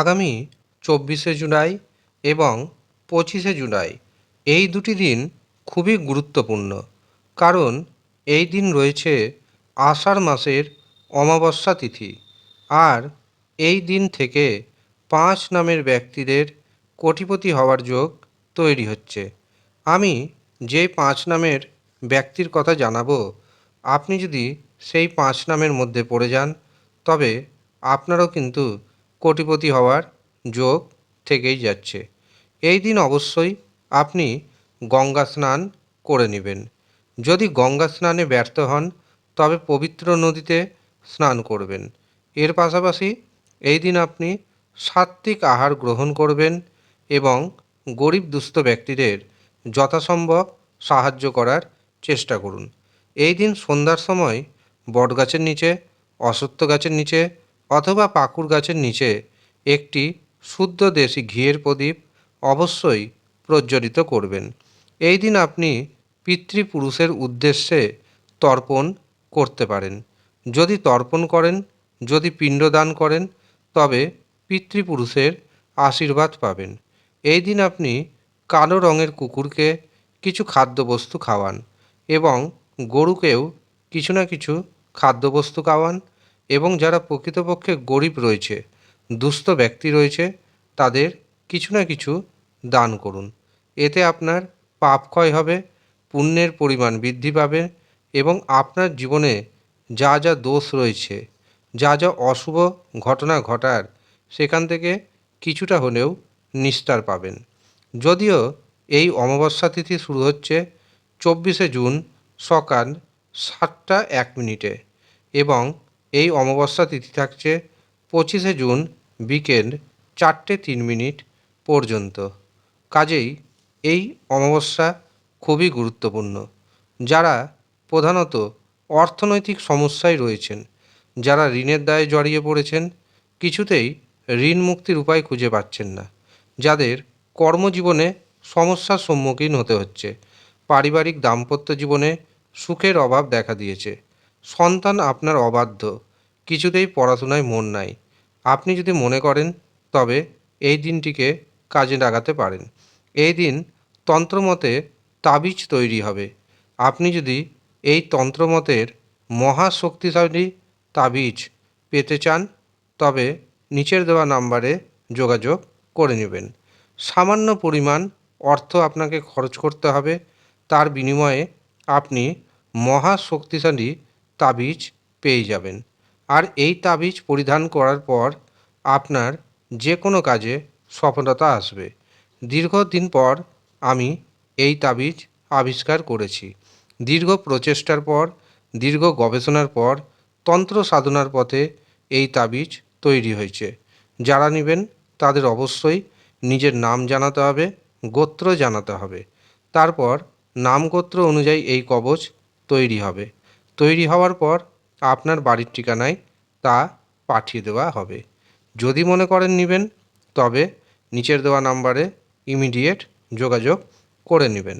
আগামী চব্বিশে জুলাই এবং পঁচিশে জুলাই এই দুটি দিন খুবই গুরুত্বপূর্ণ। কারণ এই দিন রয়েছে আষাঢ় মাসের অমাবস্যা তিথি আর এই দিন থেকে পাঁচ নামের ব্যক্তিদের কোটিপতি হওয়ার যোগ তৈরি হচ্ছে। আমি যে পাঁচ নামের ব্যক্তির কথা জানাব, আপনি যদি সেই পাঁচ নামের মধ্যে পড়ে যান, তবে আপনারও কিন্তু কোটিপতি হওয়ার যোগ থেকেই যাচ্ছে। এই দিন অবশ্যই আপনি গঙ্গা স্নান করে নেবেন। যদি গঙ্গা স্নানে ব্যর্থ হন, তবে পবিত্র নদীতে স্নান করবেন। এর পাশাপাশি এই দিন আপনি সাত্ত্বিক আহার গ্রহণ করবেন এবং গরিব দুস্থ ব্যক্তিদের যথাসম্ভব সাহায্য করার চেষ্টা করুন। এই দিন সন্ধ্যার সময় বটগাছের নিচে, অশ্বত্থ গাছের নিচে অথবা পাকুড় গাছের নিচে একটি শুদ্ধ দেশি ঘিয়ের প্রদীপ অবশ্যই প্রজ্বলিত করবেন। এই দিন আপনি পিতৃপুরুষের উদ্দেশ্যে তর্পণ করতে পারেন। যদি তর্পণ করেন, যদি পিণ্ডদান করেন, তবে পিতৃপুরুষের আশীর্বাদ পাবেন। এই দিন আপনি কালো রঙের কুকুরকে কিছু খাদ্যবস্তু খাওয়ান এবং গরুকেও কিছু না কিছু খাদ্যবস্তু খাওয়ান। এবং যারা প্রকৃতপক্ষে গরিব রয়েছে, দুস্থ ব্যক্তি রয়েছে, তাদের কিছু না কিছু দান করুন। এতে আপনার পাপ ক্ষয় হবে, পুণ্যের পরিমাণ বৃদ্ধি পাবে এবং আপনার জীবনে যা যা দোষ রয়েছে, যা যা অশুভ ঘটনা ঘটার, সেখান থেকে কিছুটা হলেও নিস্তার পাবেন। যদিও এই অমাবস্যা তিথি শুরু হচ্ছে চব্বিশে জুন সকাল সাতটা এক মিনিটে এবং এই অমাবস্যা তিথি থাকছে পঁচিশে জুন বিকেল চারটে তিন মিনিট পর্যন্ত। কাজেই এই অমাবস্যা খুবই গুরুত্বপূর্ণ। যারা প্রধানত অর্থনৈতিক সমস্যায় রয়েছেন, যারা ঋণের দায়ে জড়িয়ে পড়েছেন, কিছুতেই ঋণ মুক্তির উপায় খুঁজে পাচ্ছেন না, যাদের কর্মজীবনে সমস্যার সম্মুখীন হতে হচ্ছে, পারিবারিক দাম্পত্য জীবনে সুখের অভাব দেখা দিয়েছে। সন্তান আপনার অবাধ্য। কিছুতেই পড়াশোনায় মন নাই। আপনি যদি মনে করেন, তবে এই দিনটিকে কাজে লাগাতে পারেন। এই দিন তন্ত্রমতে তাবিজ তৈরি হবে। আপনি যদি এই তন্ত্রমতের মহা শক্তিশালী তাবিজ পেতে চান, তবে নিচের দেওয়া নাম্বারে যোগাযোগ করে নেবেন। সামান্য পরিমাণ অর্থ আপনাকে খরচ করতে হবে। তার বিনিময়ে আপনি মহা শক্তিশালী তাবিজ পেয়ে যাবেন। আর এই তাবিজ পরিধান করার পর আপনার যে কোনো কাজে সফলতা আসবে। দীর্ঘদিন পর আমি এই তাবিজ আবিষ্কার করেছি। দীর্ঘ প্রচেষ্টার পর, দীর্ঘ গবেষণার পর, তন্ত্র সাধনার পথে এই তাবিজ তৈরি হয়েছে। যারা নেবেন তাদের অবশ্যই নিজের নাম জানাতে হবে, গোত্র জানাতে হবে। তারপর নাম গোত্র অনুযায়ী এই কবচ তৈরি হবে। তৈরি হওয়ার পর আপনার বাড়ির ঠিকানায় তা পাঠিয়ে দেওয়া হবে। যদি মনে করেন নেবেন, তবে নিচের দেওয়া নাম্বারে ইমিডিয়েট যোগাযোগ করে নেবেন।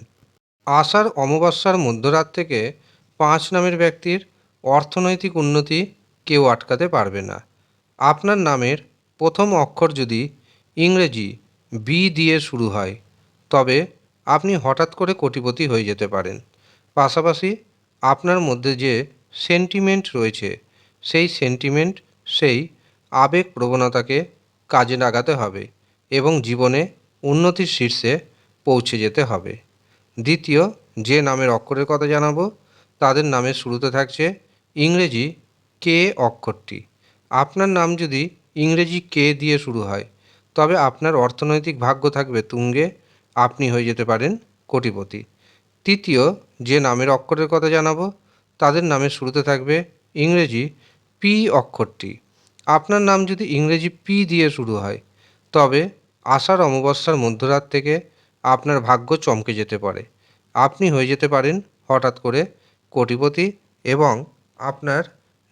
আষাঢ় অমাবস্যার মধ্যরাত থেকে পাঁচ নামের ব্যক্তির অর্থনৈতিক উন্নতি কেউ আটকাতে পারবে না। আপনার নামের প্রথম অক্ষর যদি ইংরেজি বি দিয়ে শুরু হয়, তবে আপনি হঠাৎ করে কোটিপতি হয়ে যেতে পারেন। পাশাপাশি আপনার মধ্যে যে সেন্টিমেন্ট রয়েছে, সেই সেন্টিমেন্ট সেই আবেগ প্রবণতাকে কাজে লাগাতে হবে এবং জীবনে উন্নতির শীর্ষে পৌঁছে যেতে হবে। দ্বিতীয়, যে নামের অক্ষরের কথা জানাব, তাদের নামের শুরুতে থাকছে ইংরেজি কে অক্ষরটি। আপনার নাম যদি ইংরেজি কে দিয়ে শুরু হয়, তবে আপনার অর্থনৈতিক ভাগ্য থাকবে তুঙ্গে, আপনি হয়ে যেতে পারেন কোটিপতি। তৃতীয় যে নামের অক্ষরের কথা জানাব, তাদের নামের শুরুতে থাকবে ইংরেজি পি অক্ষরটি। আপনার নাম যদি ইংরেজি পি দিয়ে শুরু হয়, তবে আষাঢ় অমাবস্যার মধ্যরাত থেকে আপনার ভাগ্য চমকে যেতে পারে। আপনি হয়ে যেতে পারেন হঠাৎ করে কোটিপতি এবং আপনার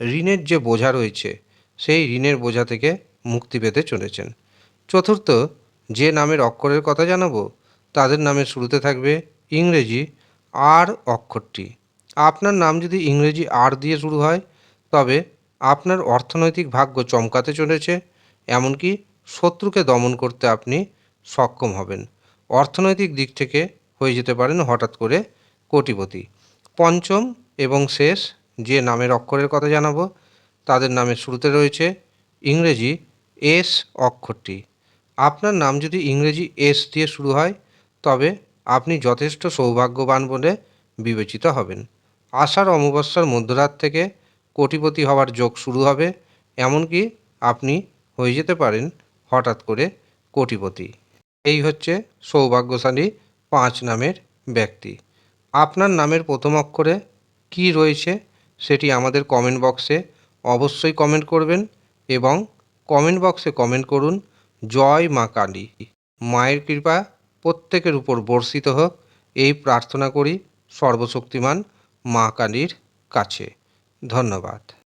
ঋণের যে বোঝা রয়েছে, সেই ঋণের বোঝা থেকে মুক্তি পেতে চলেছেন। চতুর্থ যে নামের অক্ষরের কথা জানাব, তাদের নামের শুরুতে থাকবে ইংরেজি আর অক্ষরটি। আপনার নাম যদি ইংরেজি আর দিয়ে শুরু হয়, তবে আপনার অর্থনৈতিক ভাগ্য চমকাতে চলেছে, এমনকি শত্রুকে দমন করতে আপনি সক্ষম হবেন। অর্থনৈতিক দিক থেকে হয়ে যেতে পারেন হঠাৎ করে কোটিপতি। পঞ্চম এবং শেষ যে নামের অক্ষরের কথা জানাব, তাদের নামের শুরুতে রয়েছে ইংরেজি এস অক্ষরটি। আপনার নাম যদি ইংরেজি এস দিয়ে শুরু হয়, তবে আপনি যথেষ্ট সৌভাগ্যবান বলে বিবেচিত হবেন। আষাঢ় অমাবস্যার মধ্যরাত থেকে কোটিপতি হওয়ার যোগ শুরু হবে, এমনকি আপনি হয়ে যেতে পারেন হঠাৎ করে কোটিপতি। এই হচ্ছে সৌভাগ্যশালী পাঁচ নামের ব্যক্তি। আপনার নামের প্রথম অক্ষরে কী রয়েছে সেটি আমাদের কমেন্ট বক্সে অবশ্যই কমেন্ট করবেন এবং কমেন্ট বক্সে কমেন্ট করুন, জয় মা কালী। মায়ের কৃপা প্রত্যেকের উপর বর্ষিত হোক এই প্রার্থনা করি সর্বশক্তিমান মা কালীর কাছে। ধন্যবাদ।